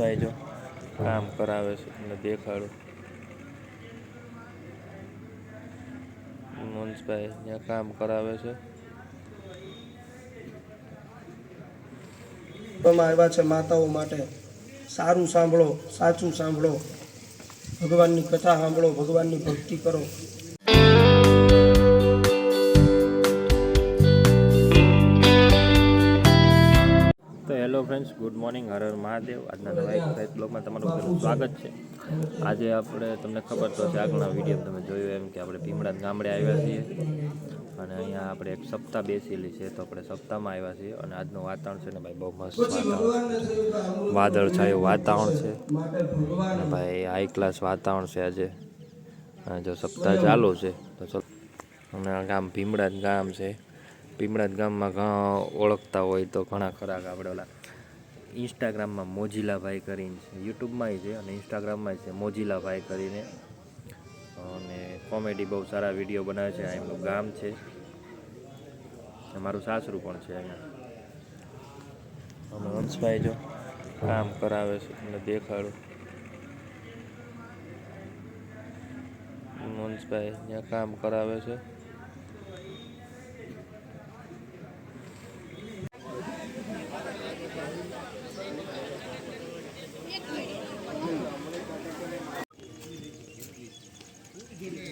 હંસભાઈ જો કામ કરાવે છે તમને દેખાડું. હંસભાઈ ત્યાં કામ કરાવે છે. આવ્યા છે માતાઓ માટે. સારું સાંભળો, સાચું સાંભળો. ભગવાનની કથા સાંભળો, ભગવાનની ભક્તિ કરો. Good morning Har Har Mahadev. આજના નવા એક ફ્રેશ બ્લોગમાં તમારું સ્વાગત છે. આજે આપણે, તમને ખબર તો છે આગળના વીડિયો તમે જોયું એમ કે આપણે ભીમડા ગામડે આવ્યા છીએ. અને અહીંયા આપણે એક સપ્તાહ બેસેલી છે, તો આપણે સપ્તાહમાં આવ્યા છીએ. અને આજનું વાતાવરણ છે ને ભાઈ, બહુ મસ્ત વાદળ છાયું વાતાવરણ છે. અને ભાઈ હાઈ ક્લાસ વાતાવરણ છે આજે. અને જો સપ્તાહ ચાલુ છે, તો અને ગામ ભીમડા ગામ છે. ભીમડા ગામમાં ઘણા ઓળખતા હોય તો ઘણા ખરા આપણે ઓલા ઇન્સ્ટાગ્રામમાં મોજીલાભાઈ કરીને છે. યુટ્યુબમાંય છે અને ઇન્સ્ટાગ્રામમાં છે મોજીલાભાઈ કરીને. અને કોમેડી બહુ સારા વીડિયો બનાવે છે. એમનું ગામ છે. મારું સાસરું પણ છે અહીંયા અને હંસભાઈ જો કામ કરાવે છે. તમને દેખાડું. હંસભાઈ ત્યાં કામ કરાવે છે.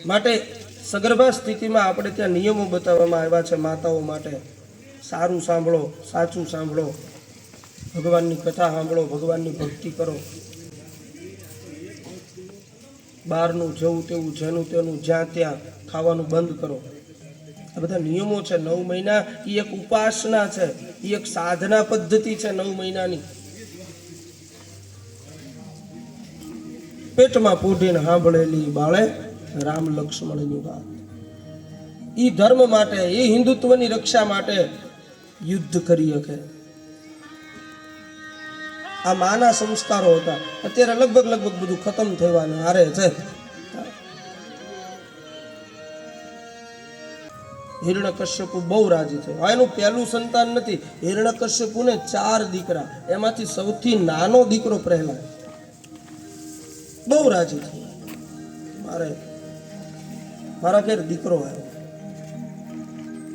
માટે સગર્ભા સ્થિતિમાં આપણે ત્યાં નિયમો બતાવવામાં આવ્યા છે માતાઓ માટે. સારું સાંભળો, સાચું સાંભળો. ભગવાનની કથા સાંભળો, ભગવાનની ભક્તિ કરો. બહારનું જવું તેવું, જેનું તેનું જ્યાં ત્યાં ખાવાનું બંધ કરો. આ બધા નિયમો છે નવ મહિના. એ એક ઉપાસના છે. એ એક સાધના પદ્ધતિ છે નવ મહિનાની. પેટમાં પૂઢીને સાંભળેલી બાળે રામ લક્ષ્મણ યુગા એ ધર્મ માટે એ હિન્દુત્વની રક્ષા માટે યુદ્ધ કરી શકે. આ માના સંસ્કારો હતા. અત્યારે લગભગ લગભગ બધું ખતમ થવાનું હારે છે. હિરણ્યકશ્યપુ બહુ રાજી થયો. એનું પહેલું સંતાન નથી. હિરણ્યકશ્યપુને ચાર દીકરા. એમાંથી સૌથી નાનો દીકરો પ્રહલાદ. બહુ રાજી થયો. મારે મારા ઘેર દીકરો આવ્યો.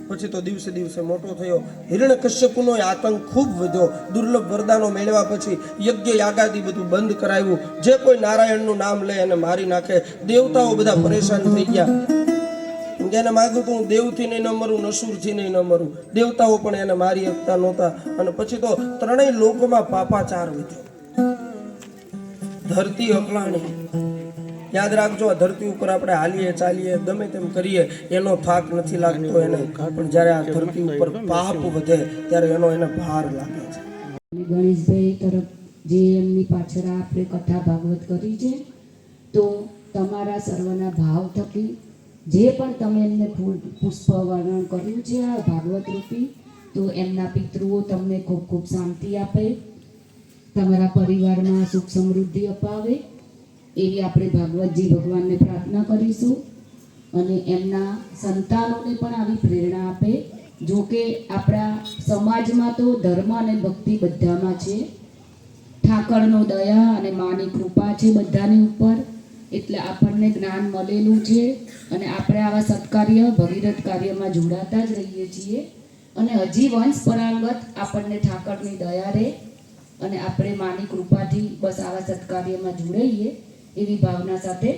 પછી તો દિવસે દિવસે મોટો થયો. હિરણ કશ્યપુનો આતંક ખૂબ વધ્યો. દુર્લભ વરદાનો મેળવ્યા પછી યજ્ઞ, યાગાદી બધું બંધ કરાવ્યું જે કોઈ નારાયણનું નામ લે અને મારી નાખે. દેવતાઓ બધા પરેશાન થઈ ગયા. એને માગ્યું તું દેવથી નહીં ન મરું, નસુરથી નહીં ન મરું. દેવતાઓ પણ એને મારી શકતા નહોતા. અને પછી તો ત્રણેય લોકોમાં પાપાચાર વધ્યો. ધરતી અકળાણી. યાદ રાખજો ધરતી ઉપર આપણે હાલીએ, ચાલીએ, ગમે તેમ કરીએ, એનો થાક નથી લાગતો એને. પણ જ્યારે આ ધરતી ઉપર પાપ વધે, ત્યારે એનો એને ભાર લાગે છે. ગણેશભાઈ તરફ જે એમની પાછળ આપણે કથા ભાગવત કરી છે, તો તમારા સર્વના ભાવ થકી, જે પણ તમે એમને ફૂલ પુષ્પ વર્ણન કર્યું છે આ ભાગવત રૂપી, તો એમના પિતૃઓ તમને ખૂબ ખૂબ શાંતિ આપે, તમારા પરિવારમાં સુખ સમૃદ્ધિ અપાવે એવી આપણે ભાગવતજી ભગવાનને પ્રાર્થના કરીશું અને એમના સંતાનોને પણ આવી પ્રેરણા આપે. જો કે આપણા સમાજમાં તો ધર્મ અને ભક્તિ બધામાં છે. ઠાકરનો દયા અને માની કૃપા છે બધાની ઉપર. એટલે આપણને જ્ઞાન મળેલું છે અને આપણે આવા સત્કાર્ય ભગીરથ કાર્યમાં જોડાતા જ રહીએ છીએ. અને હજી વંશ પરાંગત આપણને ઠાકરની દયા રહે અને આપણે માની કૃપાથી બસ આવા સત્કાર્યમાં જોડાઈએ. એવી ભાવના સાથે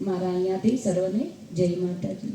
મારા અહીંયાથી સર્વને જય માતાજી.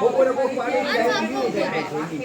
બપોરે બહુ પાણી